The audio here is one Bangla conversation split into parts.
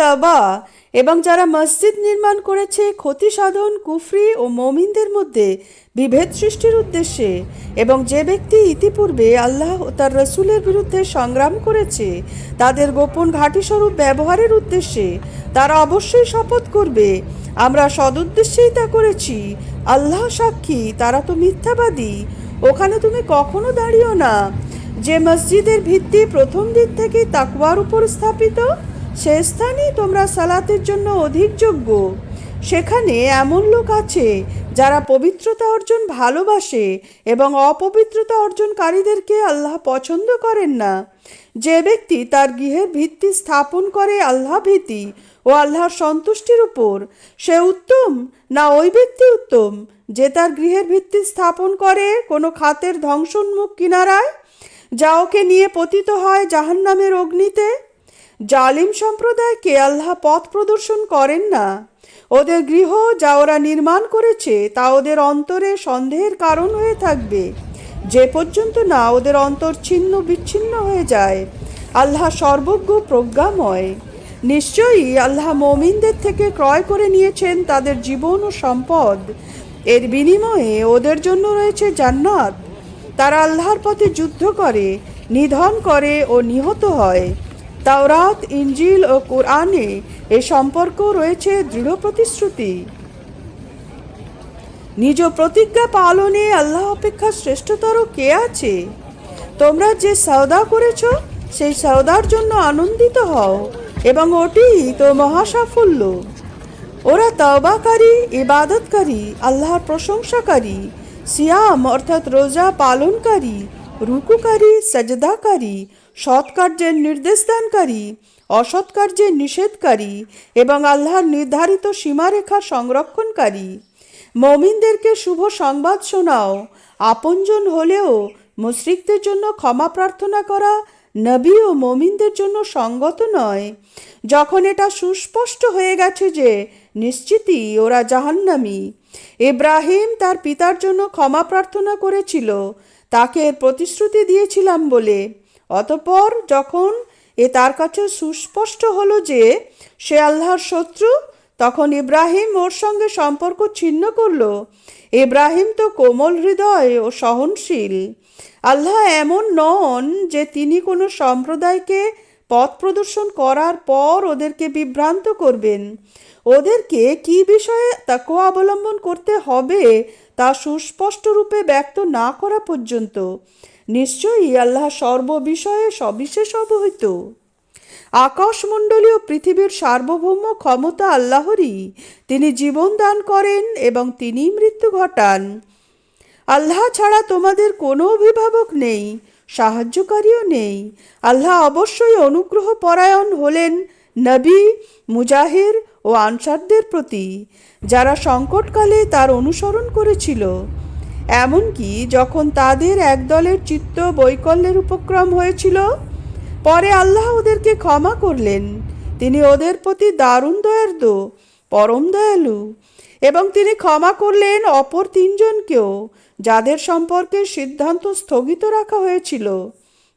তাবা এবং যারা মসজিদ নির্মাণ করেছে ক্ষতি সাধন কুফরি ও মমিনদের মধ্যে বিভেদ সৃষ্টির উদ্দেশ্যে এবং যে ব্যক্তি ইতিপূর্বে আল্লাহ ও তার রসুলের বিরুদ্ধে সংগ্রাম করেছে, তাদের গোপন ঘাঁটিস্বরূপ ব্যবহারের উদ্দেশ্যে তারা অবশ্যই শপথ করবে, আমরা সদুদ্দেশ্যেই তা করেছি। আল্লাহ সাক্ষী, তারা তো মিথ্যাবাদী, ওখানে তুমি কখনো দাঁড়িও না। যে মসজিদের ভিত্তি প্রথম দিক থেকে তাকওয়ার উপর স্থাপিত সে স্থানই তোমরা সালাতের জন্য অধিক যোগ্য। সেখানে এমন লোক আছে, যারা পবিত্রতা অর্জন ভালোবাসে এবং অপবিত্রতা অর্জনকারীদেরকে আল্লাহ পছন্দ করেন না। যে ব্যক্তি তার গৃহের ভিত্তি স্থাপন করে আল্লাহ ভীতি ও আল্লাহর সন্তুষ্টির উপর, সে উত্তম না ওই ব্যক্তি উত্তম যে তার গৃহের ভিত্তি স্থাপন করে কোনো খাতের ধ্বংসোন্মুখ কিনারায়, যা ওকে নিয়ে পতিত হয় জাহান্নামের অগ্নিতে? জালিম সম্প্রদায়কে আল্লাহ পথ প্রদর্শন করেন না। ওদের গৃহ যা ওরা নির্মাণ করেছে তা ওদের অন্তরে সন্দেহের কারণ হয়ে থাকবে। যে পর্যন্ত না ওদের অন্তর ছিন্ন বিচ্ছিন্ন হয়ে যায়, আল্লাহ সর্বজ্ঞ প্রজ্ঞাময়। নিশ্চয়ই আল্লাহ মমিনদের থেকে ক্রয় করে নিয়েছেন তাদের জীবন ও সম্পদ। এর বিনিময়ে ওদের জন্য রয়েছে জান্নাত। তারা আল্লাহর পথে যুদ্ধ করে, নিধন করে ও নিহত হয়। তাওরাত ইঞ্জিল ও কোরআনে এ সম্পর্ক রয়েছে দৃঢ় প্রতিশ্রুতি। নিজ প্রতিজ্ঞা পালনে আল্লাহ অপেক্ষা শ্রেষ্ঠতর কে আছে? তোমরা যে সওদা করেছ, সেই সওদার জন্য আনন্দিত হও এবং ওটি তো মহাসাফল্য। ওরা তওবাকারী, ইবাদতকারী, আল্লাহর প্রশংসাকারী, সিয়াম অর্থাৎ রোজা পালনকারী, রুকুকারী, সাজদাকারী সৎ কার্যের নির্দেশদানকারী অসৎ কার্যের নিষেধকারী এবং আল্লাহর নির্ধারিত সীমারেখা সংরক্ষণকারী। মমিনদেরকে শুভ সংবাদ শোনাও, আপনজন হলেও মুশরিকদের জন্য ক্ষমা প্রার্থনা করা, নবী ও মমিনদের জন্য সঙ্গত নয়। যখন এটা সুস্পষ্ট হয়ে গেছে যে নিশ্চিতই ওরা জাহান্নামি। ইব্রাহিম তার পিতার জন্য ক্ষমা প্রার্থনা করেছিল, তাকে প্রতিশ্রুতি দিয়েছিলাম বলে। অতপর যখন এ তার কাছে সুস্পষ্ট হলো যে সে আল্লাহর শত্রু, তখন ইব্রাহিম ওর সঙ্গে সম্পর্ক ছিন্ন করল। ইব্রাহিম তো কোমল হৃদয় ও সহনশীল। আল্লাহ এমন নন যে তিনি কোনো সম্প্রদায়কে পথ প্রদর্শন করার পর ওদেরকে বিভ্রান্ত করবেন। ওদেরকে কি বিষয়ে তাকে অবলম্বন করতে হবে তা সুস্পষ্ট রূপে ব্যক্ত না করা পর্যন্ত। নিশ্চয়ই আল্লাহ সর্ববিষয়ে সবিশেষ অবহিত। আকাশমণ্ডলী ও পৃথিবীর সার্বভৌম ক্ষমতা আল্লাহরই। তিনি জীবন দান করেন এবং তিনি মৃত্যু ঘটান। আল্লাহ ছাড়া তোমাদের কোনো অভিভাবক নেই, সাহায্যকারীও নেই। আল্লাহ অবশ্যই অনুগ্রহ পরায়ণ হলেন নবী, মুজাহির ও আনসারদের প্রতি, যারা সংকটকালে তার অনুসরণ করেছিল। এমনকি যখন তাদের একদলের চিত্ত বৈকল্যের উপক্রম হয়েছিল, পরে আল্লাহ ওদেরকে ক্ষমা করলেন। তিনি ওদের প্রতি দারুণ দয়ার্দ পরম দয়ালু এবং তিনি ক্ষমা করলেন অপর তিনজনকেও, যাদের সম্পর্কে সিদ্ধান্ত স্থগিত রাখা হয়েছিল।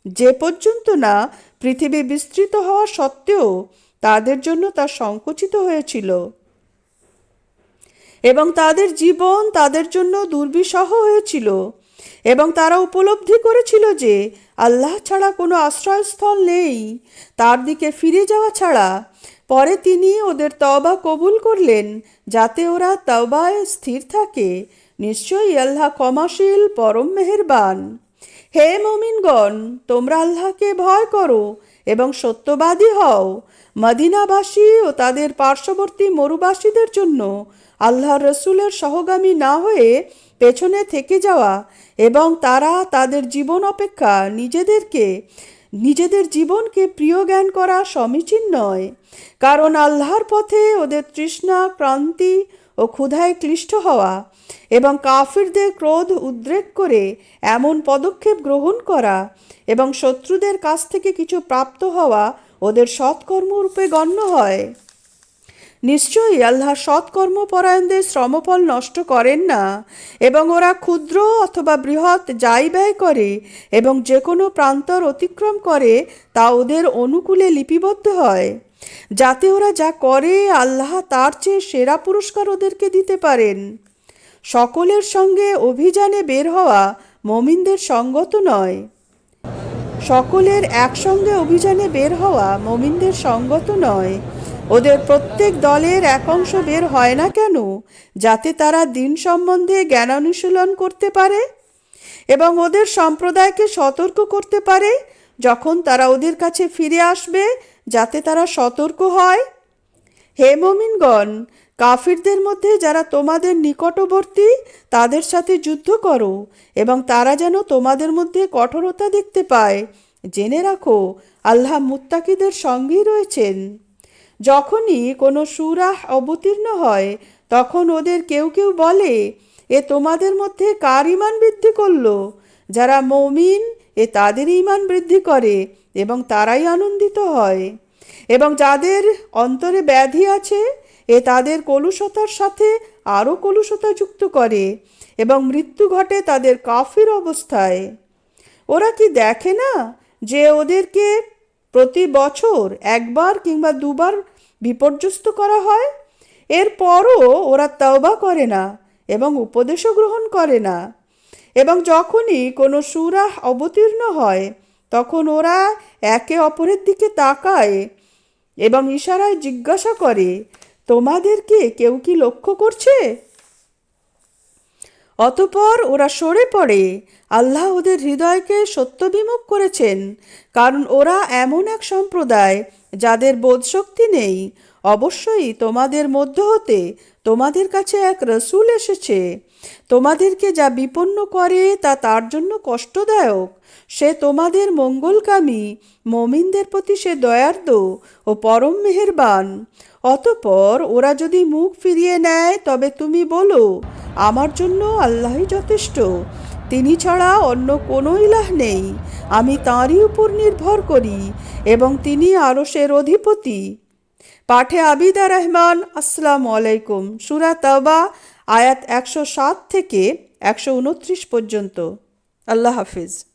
যে পর্যন্ত না পৃথিবী বিস্তৃত হওয়া সত্ত্বেও তাদের জন্য তা সংকুচিত হয়েছিল। এবং তাদের জীবন তাদের জন্য দুর্বিষহ হয়েছিল। এবং তারা উপলব্ধি করেছিল যে, আল্লাহ ছাড়া কোনো আশ্রয়স্থল নেই। তার দিকে ফিরে যাওয়া ছাড়া পরে তিনি ওদের তওবা কবুল করলেন, যাতে ওরা তওবায় স্থির থাকে। নিশ্চয়ই আল্লাহ ক্ষমাশীল, পরম মেহেরবান। হে মমিনগণ, তোমরা আল্লাহকে ভয় করো এবং সত্যবাদী হও। মদিনাবাসী ও তাদের পার্শ্ববর্তী মরুবাসীদের জন্য আল্লাহ রসুলের সহগামী না হয়ে পেছনে থেকে যাওয়া এবং তারা তাদের জীবন অপেক্ষা নিজেদেরকে, নিজেদের জীবনকে প্রিয় জ্ঞান করা সমীচীন নয়। কারণ আল্লাহর পথে ওদের তৃষ্ণা ক্রান্তি ও ক্ষুধায় ক্লিষ্ট হওয়া এবং কাফিরদের ক্রোধ উদ্রেক করে এমন পদক্ষেপ গ্রহণ করা এবং শত্রুদের কাছ থেকে কিছু প্রাপ্ত হওয়া ওদের সৎকর্মরূপে গণ্য হয়। নিশ্চয়ই আল্লাহ সৎকর্মপরায়ণদের শ্রমফল নষ্ট করেন না এবং ওরা ক্ষুদ্র অথবা বৃহৎ যাই ব্যয় করে এবং যে কোনো প্রান্তর অতিক্রম করে তা ওদের অনুকূলে লিপিবদ্ধ হয়। যাতে ওরা যা করে, আল্লাহ তার চেয়ে সেরা পুরস্কার ওদেরকে দিতে পারেন। সকলের সঙ্গে অভিযানে বের হওয়া মমিনদের সঙ্গত নয়। সকলের একসঙ্গে অভিযানে বের হওয়া মমিনদের সঙ্গত নয়। ওদের প্রত্যেক দলের এক অংশ বের হয় না কেন? যাতে তারা দিন সম্বন্ধে জ্ঞান অনুশীলন করতে পারে এবং ওদের সম্প্রদায়কে সতর্ক করতে পারে যখন তারা ওদের কাছে ফিরে আসবে যাতে তারা সতর্ক হয়। হে মমিনগণ, কাফিরদের মধ্যে যারা তোমাদের নিকটবর্তী, তাদের সাথে যুদ্ধ করো এবং তারা যেন তোমাদের মধ্যে কঠোরতা দেখতে পায়। জেনে রাখো, আল্লাহ মুত্তাকিদের সঙ্গেই রয়েছেন। যখনই কোনো সুরাহ অবতীর্ণ হয়, তখন ওদের কেউ কেউ বলে, এ তোমাদের মধ্যে কার ইমান বৃদ্ধি করল? যারা মমিন এ তাদের ইমান বৃদ্ধি করে এবং তারাই আনন্দিত হয়। এবং যাদের অন্তরে ব্যাধি আছে, এ তাদের কলুষতার সাথে আরও কলুষতা যুক্ত করে এবং মৃত্যু ঘটে তাদের কাফির অবস্থায়। ওরা কি দেখে না যে ওদেরকে প্রতি বছর একবার কিংবা দুবার বিপর্যস্ত করা হয়? এরপরও ওরা তওবা করে না এবং উপদেশও গ্রহণ করে না। এবং যখনই কোনো সুরাহ অবতীর্ণ হয়, তখন ওরা একে অপরের দিকে তাকায় এবং ইশারায় জিজ্ঞাসা করে তোমাদেরকে কেউ কি লক্ষ্য করছে? অতপর ওরা সরে পড়ে। আল্লাহ ওদের হৃদয়কে সত্যবিমুখ করেছেন, কারণ ওরা এমন এক সম্প্রদায় যাদের বোধশক্তি নেই। অবশ্যই তোমাদের মধ্য হতে তোমাদের কাছে এক রসুল এসেছে। তোমাদেরকে যা বিপন্ন করে তা তার জন্য কষ্টদায়ক। সে তোমাদের মঙ্গলকামী, মমিনদের প্রতি সে দয়ার্দ ও পরম মেহেরবান। অতপর ওরা যদি মুখ ফিরিয়ে নেয়, তবে তুমি বলো, আমার জন্য আল্লাহই যথেষ্ট। তিনি ছাড়া অন্য কোনো ইলাহ নেই। আমি তাঁরই উপর নির্ভর করি এবং তিনি আরশের অধিপতি। পাঠে আবিদা রহমান, আসসালামু আলাইকুম। সুরা তাওবা আয়াত একশো সাত থেকে একশো উনত্রিশ পর্যন্ত। আল্লাহ হাফিজ।